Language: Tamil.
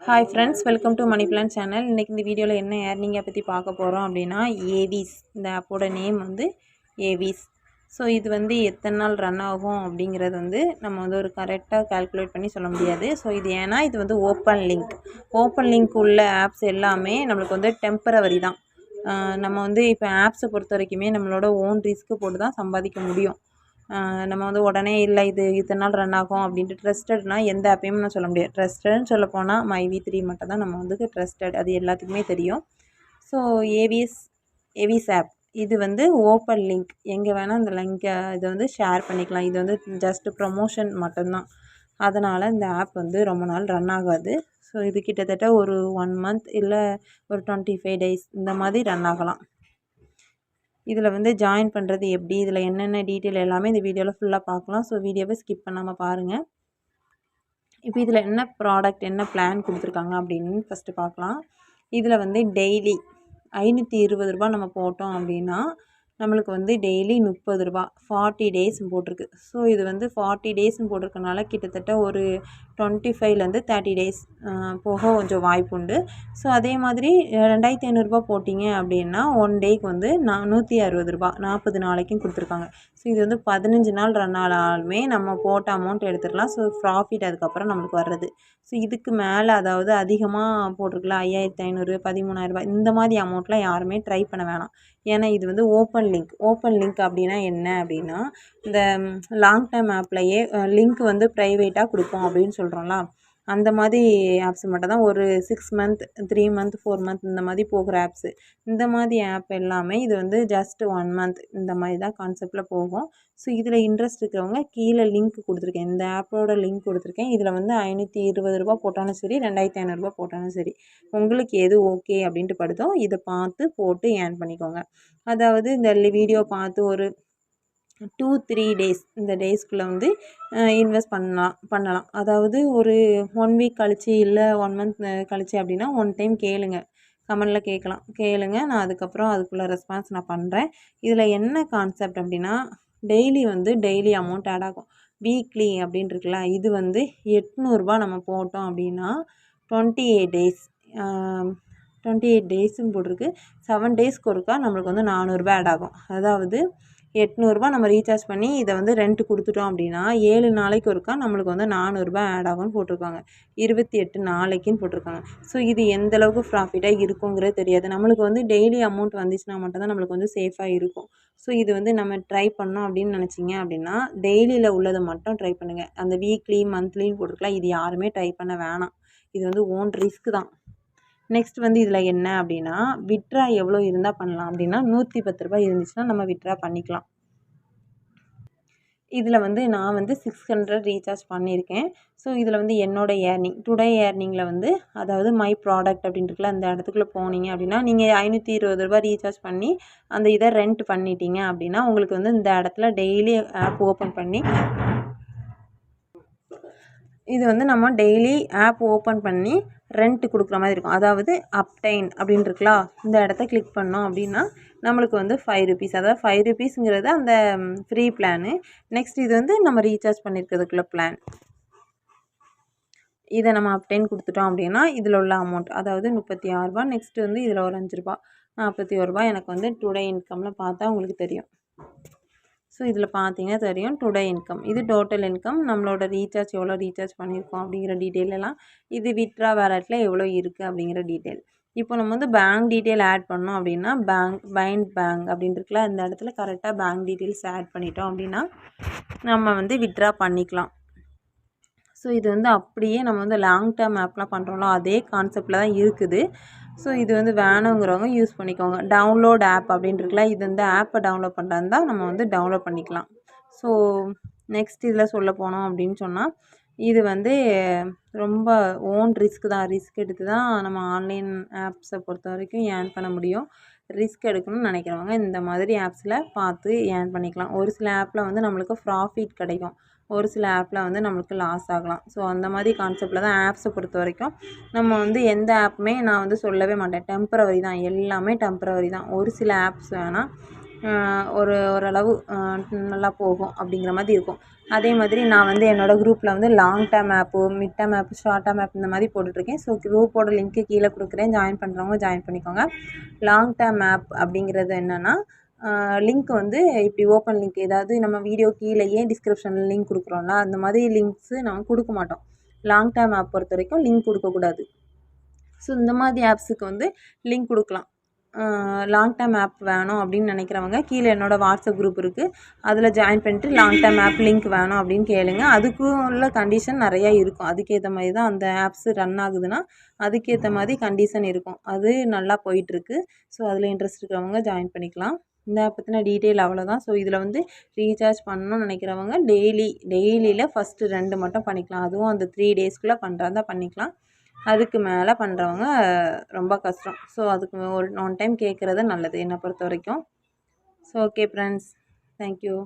Hi friends welcome to money plan channel இன்றைக்கி இந்த வீடியோவில் என்ன ஏர்னிங்கை பற்றி பார்க்க போகிறோம் அப்படின்னா ஏவிஸ் இந்த ஆப்போட நேம் வந்து ஏவிஸ் ஸோ இது வந்து எத்தனை நாள் ரன் ஆகும் அப்படிங்கிறது வந்து நம்ம வந்து ஒரு கரெக்டாக கால்குலேட் பண்ணி சொல்ல முடியாது. ஸோ இது ஏன்னா இது வந்து ஓப்பன் லிங்க் ஓப்பன் லிங்க் உள்ள ஆப்ஸ் எல்லாமே நம்மளுக்கு வந்து டெம்பரவரி தான். நம்ம வந்து இப்போ ஆப்ஸை பொறுத்த வரைக்குமே நம்மளோட ஓன் ரிஸ்க்கு போட்டு தான் சம்பாதிக்க முடியும். நம்ம வந்து உடனே இல்லை இது இத்தனை நாள் ரன் ஆகும் அப்படின்ட்டு ட்ரஸ்டட்னால் எந்த ஆப்பையும் நான் சொல்ல முடியாது. ட்ரஸ்டட்னு சொல்ல போனால் மை வி த்ரீ மட்டும் தான் நம்ம வந்து ட்ரஸ்டட் அது எல்லாத்துக்குமே தெரியும். ஸோ ஏவிஎஸ் ஏவிஎஸ் ஆப் இது வந்து ஓப்பன் லிங்க் எங்கே வேணால் அந்த லிங்கை இதை வந்து ஷேர் பண்ணிக்கலாம். இது வந்து ஜஸ்ட் ப்ரமோஷன் மட்டும்தான் அதனால் இந்த ஆப் வந்து ரொம்ப நாள் ரன் ஆகாது. ஸோ இது கிட்டத்தட்ட ஒரு ஒன் மந்த் இல்லை ஒரு டுவெண்ட்டி ஃபைவ் டேஸ் இந்த மாதிரி ரன் ஆகலாம். இதில் வந்து ஜாயின் பண்ணுறது எப்படி இதில் என்னென்ன டீட்டெயில் எல்லாமே இந்த வீடியோவில் ஃபுல்லாக பார்க்கலாம். ஸோ வீடியோவை ஸ்கிப் பண்ணாமல் பாருங்கள் இப்போ இதில் என்ன ப்ராடக்ட் என்ன பிளான் கொடுத்துருக்காங்க அப்படின்னு ஃபஸ்ட்டு பார்க்கலாம். இதில் வந்து டெய்லி ஐநூற்றி இருபது ரூபா நம்ம போட்டோம் அப்படின்னா நம்மளுக்கு வந்து டெய்லி முப்பது ரூபா ஃபார்ட்டி டேஸ் போட்டிருக்கு. ஸோ இது வந்து ஃபார்ட்டி டேஸும் போட்டிருக்கனால கிட்டத்தட்ட ஒரு டுவெண்ட்டி ஃபைவ்லேருந்து தேர்ட்டி டேஸ் போக கொஞ்சம் வாய்ப்பு உண்டு ஸோ அதே மாதிரி ரெண்டாயிரத்தி ஐநூறுரூபா போட்டிங்க அப்படின்னா ஒன் டேக்கு வந்து நான் நூற்றி அறுபது ரூபா நாற்பது நாளைக்கும் கொடுத்துருக்காங்க. ஸோ இது வந்து பதினஞ்சு நாள் ரன் ஆனாலுமே நம்ம போட்ட அமௌண்ட் எடுத்துடலாம் ஸோ ப்ராஃபிட் அதுக்கப்புறம் நம்மளுக்கு வர்றது. ஸோ இதுக்கு மேலே அதாவது அதிகமாக போட்டிருக்கலாம் ஐயாயிரத்தி ஐநூறு பதிமூணாயிரரூபா இந்த மாதிரி அமௌண்ட்லாம் யாருமே ட்ரை பண்ண வேணாம். ஏன்னா இது வந்து ஓப்பன் லிங்க் ஓப்பன் லிங்க் அப்படின்னா என்ன அப்படின்னா இந்த லாங் டேர்ம் ஆப்லையே லிங்க் வந்து ப்ரைவேட்டாக கொடுப்போம் அப்படின்னு சொல்கிறோம்ல அந்த மாதிரி ஆப்ஸ் மட்டும் தான். ஒரு six month three month four month இந்த மாதிரி போகிற ஆப்ஸு இந்த மாதிரி ஆப் எல்லாமே இது வந்து ஜஸ்ட் ஒன் மந்த் இந்த மாதிரி தான் கான்செப்டில் போகும். ஸோ இதில் இன்ட்ரெஸ்ட் இருக்கிறவங்க கீழே லிங்க் கொடுத்துருக்கேன். இந்த ஆப்போட லிங்க் கொடுத்துருக்கேன். இதில் வந்து ஐநூற்றி இருபது ரூபா போட்டாலும் சரி ரெண்டாயிரத்தி ஐநூறுரூபா போட்டாலும் சரி. உங்களுக்கு எது ஓகே அப்படின்ட்டு படுதோ இதை பார்த்து போட்டு ஏர்ன் பண்ணிக்கோங்க. அதாவது இந்த வீடியோ பார்த்து ஒரு டூ த்ரீ டேஸ் இந்த டேஸ்க்குள்ளே வந்து இன்வெஸ்ட் பண்ணலாம் பண்ணலாம். அதாவது ஒரு ஒன் வீக் கழிச்சு இல்லை ஒன் மந்த் கழிச்சு அப்படின்னா ஒன் டைம் கேளுங்க. கமெண்டில் கேட்கலாம் கேளுங்க. நான் அதுக்கப்புறம் அதுக்குள்ளே ரெஸ்பான்ஸ் நான் பண்ணுறேன் இதில் என்ன கான்செப்ட் அப்படின்னா டெய்லி வந்து டெய்லி அமௌண்ட் ஆட் ஆகும். வீக்லி அப்படின்னு இருக்குல்ல இது வந்து எட்நூறுபா நம்ம போட்டோம் அப்படின்னா twenty eight days twenty eight டேஸுன்னு போட்டிருக்கு. செவன் டேஸ்க்கு ஒருக்கா நம்மளுக்கு வந்து நானூறுரூபா ஆட் ஆகும். அதாவது எட்நூறுபா நம்ம ரீசார்ஜ் பண்ணி இதை வந்து ரெண்ட் கொடுத்துட்டோம் அப்படின்னா ஏழு நாளைக்கு ஒருக்கா நம்மளுக்கு வந்து நானூறுரூபா ஆட் ஆகும்னு போட்டிருக்காங்க. இருபத்தி எட்டு நாளைக்குன்னு போட்டிருக்காங்க. ஸோ இது எந்த அளவுக்கு ப்ராஃபிட்டாக இருக்குங்கிறது தெரியாது. நம்மளுக்கு வந்து டெய்லி அமௌண்ட் வந்துச்சுன்னா மட்டும்தான் நம்மளுக்கு வந்து சேஃபாக இருக்கும். ஸோ இது வந்து நம்ம ட்ரை பண்ணோம் அப்படின்னு நினச்சிங்க அப்படின்னா டெய்லியில் உள்ளதை மட்டும் ட்ரை பண்ணுங்கள் அந்த வீக்லி மந்த்லின்னு போட்டிருக்கலாம். இது யாருமே ட்ரை பண்ண வேணாம். இது வந்து ஓன் ரிஸ்க் தான். நெக்ஸ்ட் வந்து இதில் என்ன அப்படின்னா விட்ரா எவ்வளோ இருந்தால் பண்ணலாம் அப்படின்னா நூற்றி பத்து ரூபாய் இருந்துச்சுன்னா நம்ம விட்ரா பண்ணிக்கலாம். இதில் வந்து நான் வந்து சிக்ஸ் ஹண்ட்ரட் ரீசார்ஜ் பண்ணியிருக்கேன். ஸோ இதில் வந்து என்னோட ஏர்னிங் டுடே ஏர்னிங்கில் வந்து அதாவது மை ப்ராடக்ட் அப்படின்றதுல அந்த இடத்துக்குள்ளே போனீங்க அப்படின்னா நீங்கள் ஐநூற்றி இருபது ரூபாய் ரீசார்ஜ் பண்ணி அந்த இதை ரெண்ட் பண்ணிட்டீங்க அப்படின்னா உங்களுக்கு வந்து இந்த இடத்துல டெய்லி ஆப் ஓப்பன் பண்ணி இது வந்து நம்ம டெய்லி ஆப் ஓப்பன் பண்ணி ரெண்ட் கொடுக்குற மாதிரி இருக்கும். அதாவது அப்டைன் அப்படின்னு இருக்கலாம் இந்த இடத்த கிளிக் பண்ணோம் அப்படின்னா நம்மளுக்கு வந்து ஃபைவ் ருபீஸ் அதாவது ஃபைவ் ருபீஸுங்கிறது அந்த ஃப்ரீ பிளானு நெக்ஸ்ட் இது வந்து நம்ம ரீசார்ஜ் பண்ணியிருக்கிறதுக்குள்ள பிளான் இதை நம்ம அப்டைன் கொடுத்துட்டோம் அப்படின்னா இதில் உள்ள அமௌண்ட் அதாவது முப்பத்தி ஆறுரூபா நெக்ஸ்ட்டு வந்து இதில் ஒரு அஞ்சு ரூபா நாற்பத்தி ஒரு எனக்கு வந்து டுடே இன்கமில் பார்த்தா உங்களுக்கு தெரியும். ஸோ இதில் பார்த்தீங்கன்னா தெரியும் டுடே இன்கம் இது டோட்டல் இன்கம் நம்மளோட ரீசார்ஜ் எவ்வளோ ரீசார்ஜ் பண்ணியிருக்கோம் அப்படிங்கிற டீட்டெயில் எல்லாம் இது விட்ரா வேலட்டில் எவ்வளோ இருக்குது அப்படிங்கிற டீட்டெயில் இப்போ நம்ம வந்து பேங்க் டீட்டெயில் ஆட் பண்ணோம் அப்படின்னா பேங்க் பைண்ட் பேங்க் அப்படின்னு இருக்குல்ல இந்த இடத்துல கரெக்டாக பேங்க் டீட்டெயில்ஸ் ஆட் பண்ணிட்டோம் அப்படின்னா நம்ம வந்து விட்ரா பண்ணிக்கலாம். ஸோ இது வந்து அப்படியே நம்ம வந்து லாங் டேர்ம் ஆப்லாம் பண்ணுறோம்ல அதே கான்செப்டில் தான் இருக்குது. ஸோ இது வந்து வேணுங்கிறவங்க யூஸ் பண்ணிக்கோங்க. டவுன்லோட் ஆப் அப்படின்னு இருக்குல்ல இது வந்து ஆப்பை டவுன்லோட் பண்ணுறது தான் நம்ம வந்து டவுன்லோட் பண்ணிக்கலாம். ஸோ நெக்ஸ்ட் இதில் சொல்ல போனோம் அப்படின்னு சொன்னால் இது வந்து ரொம்ப ஓன் ரிஸ்க் தான். ரிஸ்க் எடுத்து தான் நம்ம ஆன்லைன் ஆப்ஸை பொறுத்த வரைக்கும் ஏர்ன் பண்ண முடியும். ரிஸ்க் எடுக்கணும்னு நினைக்கிறவங்க இந்த மாதிரி ஆப்ஸில் பார்த்து ஏர்ன் பண்ணிக்கலாம். ஒரு சில ஆப்பில் வந்து நம்மளுக்கு ப்ராஃபிட் கிடைக்கும். ஒரு சில ஆப்பில் வந்து நம்மளுக்கு லாஸ் ஆகலாம். ஸோ அந்த மாதிரி கான்செப்டில் தான் ஆப்ஸை பொறுத்த வரைக்கும் நம்ம வந்து எந்த ஆப்புமே நான் வந்து சொல்லவே மாட்டேன். டெம்பரவரி தான். எல்லாமே டெம்பரவரி தான். ஒரு சில ஆப்ஸ் வேணால் ஒரு ஓரளவு நல்லா போகும் அப்படிங்கிற மாதிரி இருக்கும். அதே மாதிரி நான் வந்து என்னோடய குரூப்பில் வந்து long term app mid term app short term app இந்த மாதிரி போட்டுட்ருக்கேன். ஸோ குரூப்போட லிங்க்கு கீழே கொடுக்குறேன். ஜாயின் பண்ணுறவங்க ஜாயின் பண்ணிக்கோங்க. லாங் டேர்ம் ஆப் அப்படிங்கிறது என்னென்னா லிங்க் வந்து இப்படி ஓப்பன் லிங்க் ஏதாவது நம்ம வீடியோ கீழேயே டிஸ்கிரிப்ஷனில் லிங்க் கொடுக்குறோம்ல அந்த மாதிரி லிங்க்ஸு நம்ம கொடுக்க மாட்டோம். லாங் டேர்ம் ஆப் பொறுத்த வரைக்கும் லிங்க் கொடுக்கக்கூடாது ஸோ இந்த மாதிரி ஆப்ஸுக்கு வந்து லிங்க் கொடுக்கலாம். லாங் டேர்ம் ஆப் வேணும் அப்படின்னு நினைக்கிறவங்க கீழே என்னோடய வாட்ஸ்அப் குரூப் இருக்குது அதில் ஜாயின் பண்ணிட்டு லாங் டேர்ம் ஆப் லிங்க் வேணும் அப்படின்னு கேளுங்க. அதுக்கும் உள்ள கண்டிஷன் நிறையா இருக்கும். அதுக்கேற்ற மாதிரி தான் அந்த ஆப்ஸ் ரன் ஆகுதுன்னா அதுக்கேற்ற மாதிரி கண்டிஷன் இருக்கும். அது நல்லா போயிட்டுருக்கு ஸோ அதில் இன்ட்ரெஸ்ட் இருக்கிறவங்க ஜாயின் பண்ணிக்கலாம். இந்த ஆப் பற்றின டீட்டெயில் அவ்வளோதான் ஸோ இதில் வந்து ரீசார்ஜ் பண்ணணும்னு நினைக்கிறவங்க டெய்லி டெய்லியில் ஃபஸ்ட்டு ரெண்டு மட்டும் பண்ணிக்கலாம். அதுவும் அந்த த்ரீ டேஸ்க்குள்ளே பண்ணுறதா பண்ணிக்கலாம். அதுக்கு மேலே பண்ணுறவங்க ரொம்ப கஷ்டம். ஸோ அதுக்கு ஒரு ஒன் டைம் கேட்குறது நல்லது என்னை பொறுத்த வரைக்கும். So okay friends thank you